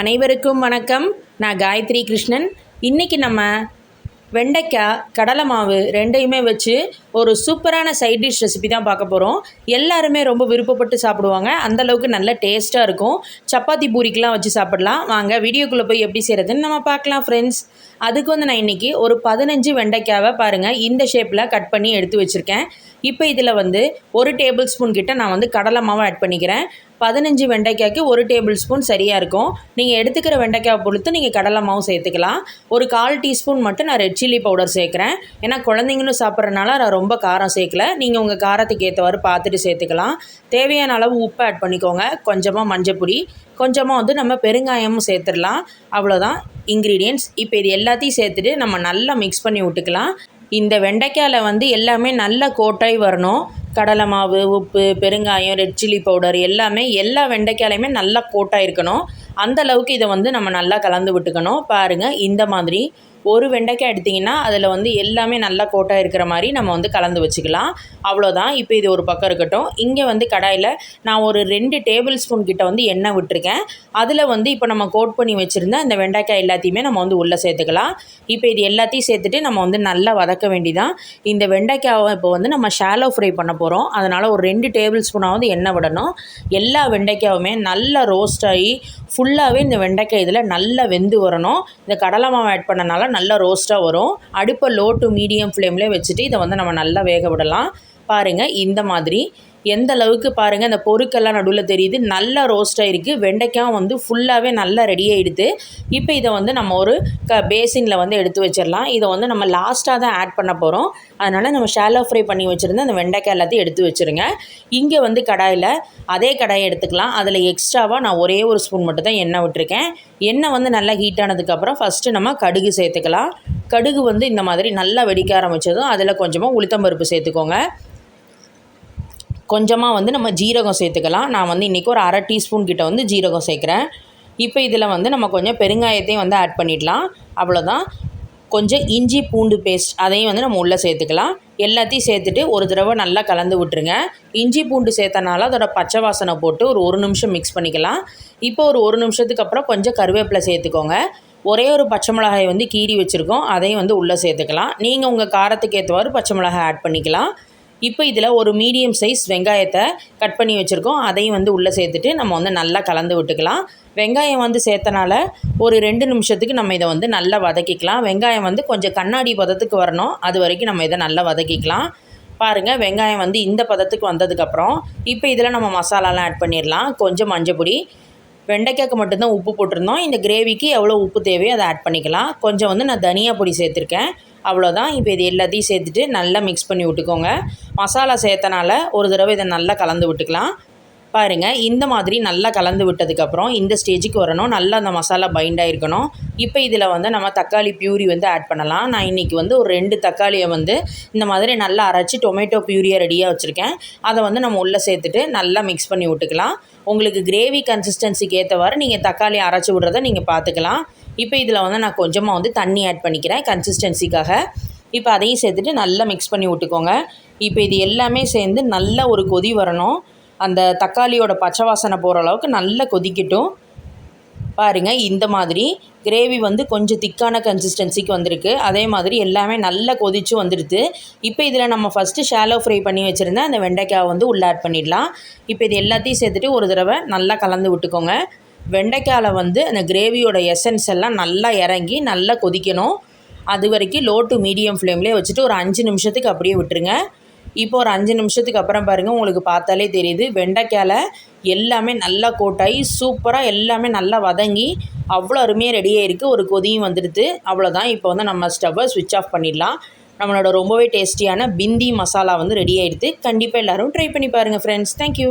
அனைவருக்கும் வணக்கம். நான் காயத்ரி கிருஷ்ணன். இன்றைக்கி நம்ம வெண்டைக்காய் கடலை மாவு ரெண்டையுமே வச்சு ஒரு சூப்பரான சைட் டிஷ் ரெசிபி தான் பார்க்க போகிறோம் எல்லாருமே ரொம்ப விருப்பப்பட்டு சாப்பிடுவாங்க. அந்தளவுக்கு நல்ல டேஸ்ட்டாக இருக்கும். சப்பாத்தி பூரிக்கெலாம் வச்சு சாப்பிடலாம். வாங்க வீடியோக்குள்ளே போய் எப்படி செய்கிறதுன்னு நம்ம பார்க்கலாம் ஃப்ரெண்ட்ஸ் அதுக்கு வந்து நான் இன்றைக்கி ஒரு பதினஞ்சு வெண்டைக்காவை பாருங்கள் இந்த ஷேப்பில் கட் பண்ணி எடுத்து வச்சுருக்கேன். இப்போ இதில் வந்து ஒரு டேபிள் ஸ்பூன் கிட்ட நான் வந்து கடலை மாவை ஆட் பண்ணிக்கிறேன். பதினஞ்சு வெண்டைக்காய்க்கு ஒரு டேபிள் ஸ்பூன் சரியாக இருக்கும். நீங்கள் எடுத்துக்கிற வெண்டைக்காய் பொறுத்து நீங்கள் கடலை மாவு சேர்த்துக்கலாம். ஒரு கால் டீஸ்பூன் மட்டும் நான் ரெட் சில்லி பவுடர் சேர்க்குறேன். ஏன்னா குழந்தைங்களும் சாப்பிட்றனால நான் ரொம்ப காரம் சேர்க்கல. நீங்கள் உங்கள் காரத்துக்கு ஏற்றவாறு பார்த்துட்டு சேர்த்துக்கலாம். தேவையான அளவு உப்பு ஆட் பண்ணிக்கோங்க. கொஞ்சமாக மஞ்சப்பொடி கொஞ்சமாக வந்து நம்ம பெருங்காயமும் சேர்த்துடலாம். அவ்வளோதான் இன்க்ரீடியன்ட்ஸ் இப்போ இது எல்லாத்தையும் சேர்த்துட்டு நம்ம நல்லா மிக்ஸ் பண்ணி விட்டுக்கலாம். இந்த வெண்டைக்காயில் வந்து எல்லாமே நல்ல கோட்டாய் வரணும். கடலை மாவு உப்பு பெருங்காயம் ரெட் சில்லி பவுடர் எல்லாமே எல்லா வெண்டைக்காயிலையுமே நல்லா கோட்டாக இருக்கணும். அந்தளவுக்கு இதை வந்து நம்ம நல்லா கலந்து விட்டுக்கணும். பாருங்கள் இந்த மாதிரி ஒரு வெண்டைக்காய் எடுத்திங்கன்னா அதில் வந்து எல்லாமே நல்லா கோட்டாக இருக்கிற மாதிரி நம்ம வந்து கலந்து வச்சுக்கலாம். அவ்வளோதான் இப்போ இது ஒரு பக்கம் இருக்கட்டும். இங்கே வந்து கடாயில் நான் ஒரு ரெண்டு டேபிள் ஸ்பூன் கிட்ட வந்து எண்ணெய் விட்டுருக்கேன். அதில் வந்து இப்போ நம்ம கோட் பண்ணி வச்சுருந்த இந்த வெண்டைக்காய் எல்லாத்தையுமே நம்ம வந்து உள்ளே சேர்த்துக்கலாம். இப்போ இது எல்லாத்தையும் சேர்த்துட்டு நம்ம வந்து நல்லா வதக்க வேண்டிதான். இந்த வெண்டைக்காவை இப்போ வந்து நம்ம ஷாலோ ஃப்ரை பண்ண போகிறோம் அதனால் ஒரு ரெண்டு டேபிள் ஸ்பூனாவது எண்ணெய் விடணும். எல்லா வெண்டைக்காவுமே நல்லா ரோஸ்ட் ஆகி ஃபுல்லாகவே இந்த வெண்டைக்காய் இதில் நல்லா வெந்து வரணும். இந்த கடலை மாவு ஆட் பண்ணனால நல்லா ரோஸ்ட்டாக வரும். அடுப்பை லோ டு மீடியம் ஃப்ளேம்லேயே வச்சுட்டு இதை வந்து நம்ம நல்லா வேக விடலாம். பாருங்கள் இந்த மாதிரி. எந்த அளவுக்கு பாருங்கள் அந்த பொருட்கள்லாம் நடுவில் தெரியுது. நல்லா ரோஸ்ட் ஆகிருக்கு வெண்டைக்காயும் வந்து ஃபுல்லாகவே நல்லா ரெடி ஆகிடுது இப்போ இதை வந்து நம்ம ஒரு க பேசினில் வந்து எடுத்து வச்சிடலாம். இதை வந்து நம்ம லாஸ்ட்டாக தான் ஆட் பண்ண போகிறோம் அதனால் நம்ம ஷாலோ ஃப்ரை பண்ணி வச்சுருந்த அந்த வெண்டைக்காய் எல்லாத்தையும் எடுத்து வச்சுருங்க. இங்கே வந்து கடாயில் அதே கடாயை எடுத்துக்கலாம். அதில் எக்ஸ்ட்ராவாக நான் ஒரே ஒரு ஸ்பூன் மட்டும் தான் எண்ணெய் விட்டுருக்கேன். எண்ணெய் வந்து நல்லா ஹீட் ஆனதுக்கப்புறம் ஃபஸ்ட்டு நம்ம கடுகு சேர்த்துக்கலாம். கடுகு வந்து இந்த மாதிரி நல்லா வெடிக்க ஆரம்பித்ததும் அதில் கொஞ்சமாக உளுத்தம்பருப்பு சேர்த்துக்கோங்க. கொஞ்சமாக வந்து நம்ம ஜீரகம் சேர்த்துக்கலாம். நான் வந்து இன்றைக்கி ஒரு அரை டீஸ்பூன் கிட்ட வந்து ஜீரகம் சேர்க்குறேன். இப்போ இதில் வந்து நம்ம கொஞ்சம் பெருங்காயத்தையும் வந்து ஆட் பண்ணிடலாம். அவ்வளோதான் கொஞ்சம் இஞ்சி பூண்டு பேஸ்ட் அதையும் வந்து நம்ம உள்ளே சேர்த்துக்கலாம். எல்லாத்தையும் சேர்த்துட்டு ஒரு தடவை நல்லா கலந்து விட்டுருங்க. இஞ்சி பூண்டு சேர்த்தனால அதோட பச்சை வாசனை போட்டு ஒரு ஒரு நிமிஷம் மிக்ஸ் பண்ணிக்கலாம். இப்போ ஒரு ஒரு நிமிஷத்துக்கு அப்புறம் கொஞ்சம் கருவேப்பிலை சேர்த்துக்கோங்க. ஒரே ஒரு பச்சை மிளகாய் வந்து கீறி வச்சுருக்கோம். அதையும் வந்து உள்ளே சேர்த்துக்கலாம். நீங்கள் உங்கள் காரத்துக்கு ஏற்றவாறு பச்சை மிளகாய் ஆட் பண்ணிக்கலாம். இப்போ இதில் ஒரு மீடியம் சைஸ் வெங்காயத்தை கட் பண்ணி வச்சுருக்கோம். அதையும் வந்து உள்ளே சேர்த்துட்டு நம்ம வந்து நல்லா கலந்து விட்டுக்கலாம். வெங்காயம் வந்து சேர்த்தனால ஒரு ரெண்டு நிமிஷத்துக்கு நம்ம இதை வந்து நல்லா வதக்கிக்கலாம். வெங்காயம் வந்து கொஞ்சம் கண்ணாடி பதத்துக்கு வரணும். அது வரைக்கும் நம்ம இதை நல்லா வதக்கிக்கலாம். பாருங்கள் வெங்காயம் வந்து இந்த பதத்துக்கு வந்ததுக்கப்புறம் இப்போ இதில் நம்ம மசாலாலாம் ஆட் பண்ணிடலாம். கொஞ்சம் மஞ்சள் பொடி வெண்டைக்காய்க்கு மட்டும்தான் உப்பு போட்டிருந்தோம். இந்த கிரேவிக்கு எவ்வளோ உப்பு தேவையோ அதை ஆட் பண்ணிக்கலாம். கொஞ்சம் வந்து நான் தனியா பொடி சேர்த்துருக்கேன். அவ்வளோதான் இப்போ இது எல்லாத்தையும் சேர்த்துட்டு நல்லா மிக்ஸ் பண்ணி விட்டுக்கோங்க. மசாலா சேர்த்தனால ஒரு தடவை இதை நல்லா கலந்து விட்டுக்கலாம். பாருங்கள் இந்த மாதிரி நல்லா கலந்து விட்டதுக்கப்புறம் இந்த ஸ்டேஜுக்கு வரணும். நல்லா அந்த மசாலா பைண்ட் ஆகிருக்கணும் இப்போ இதில் வந்து நம்ம தக்காளி பியூரி வந்து ஆட் பண்ணலாம். நான் இன்றைக்கி வந்து ஒரு ரெண்டு தக்காளியை வந்து இந்த மாதிரி நல்லா அரைச்சி டொமேட்டோ பியூரியை ரெடியாக வச்சுருக்கேன். அதை வந்து நம்ம உள்ளே சேர்த்துட்டு நல்லா மிக்ஸ் பண்ணி விட்டுக்கலாம். உங்களுக்கு கிரேவி கன்சிஸ்டன்சிக்கு ஏற்றவாறு நீங்கள் தக்காளி அரைச்சி விட்றதை நீங்கள் பார்த்துக்கலாம் இப்போ இதில் வந்து நான் கொஞ்சமாக வந்து தண்ணி ஆட் பண்ணிக்கிறேன் கன்சிஸ்டன்சிக்காக இப்போ அதையும் சேர்த்துட்டு நல்லா மிக்ஸ் பண்ணி விட்டுக்கோங்க. இப்போ இது எல்லாமே சேர்ந்து நல்லா ஒரு கொதி வரணும். அந்த தக்காளியோட பச்சை வாசனை போகிற அளவுக்கு நல்லா கொதிக்கட்டும். பாருங்கள் இந்த மாதிரி கிரேவி வந்து கொஞ்சம் திக்கான கன்சிஸ்டன்சிக்கு வந்திருக்கு. அதே மாதிரி எல்லாமே நல்லா கொதிச்சு வந்துடுது. இப்போ இதில் நம்ம ஃபஸ்ட்டு ஷாலோ ஃப்ரை பண்ணி வச்சுருந்தா அந்த வெண்டைக்காய் வந்து உள்ளே ஆட் பண்ணிடலாம். இப்போ இது எல்லாத்தையும் சேர்த்துட்டு ஒரு தடவை நல்லா கலந்து விட்டுக்கோங்க. வெண்டைக்காயில் வந்து அந்த கிரேவியோட எசன்ஸ் எல்லாம் நல்லா இறங்கி நல்லா கொதிக்கணும். அது வரைக்கும் லோ டு மீடியம் ஃப்ளேம்லேயே வச்சுட்டு ஒரு அஞ்சு நிமிஷத்துக்கு அப்படியே விட்டுருங்க. இப்போ ஒரு அஞ்சு நிமிஷத்துக்கு அப்புறம் பாருங்கள் உங்களுக்கு பார்த்தாலே தெரியுது. வெண்டைக்காயில் எல்லாமே நல்லா கோட்டாகி சூப்பராக எல்லாமே நல்லா வதங்கி அவ்வளோ அருமையாக ரெடியாக இருக்குது ஒரு கொதியும் வந்துடுது. அவ்வளோதான் இப்போ வந்து நம்ம ஸ்டவ்வை ஸ்விட்ச் ஆஃப் பண்ணிடலாம். நம்மளோட ரொம்பவே டேஸ்டியான பிந்தி மசாலா வந்து ரெடி ஆகிடுது கண்டிப்பாக எல்லோரும் ட்ரை பண்ணி பாருங்கள் ஃப்ரெண்ட்ஸ் தேங்க்யூ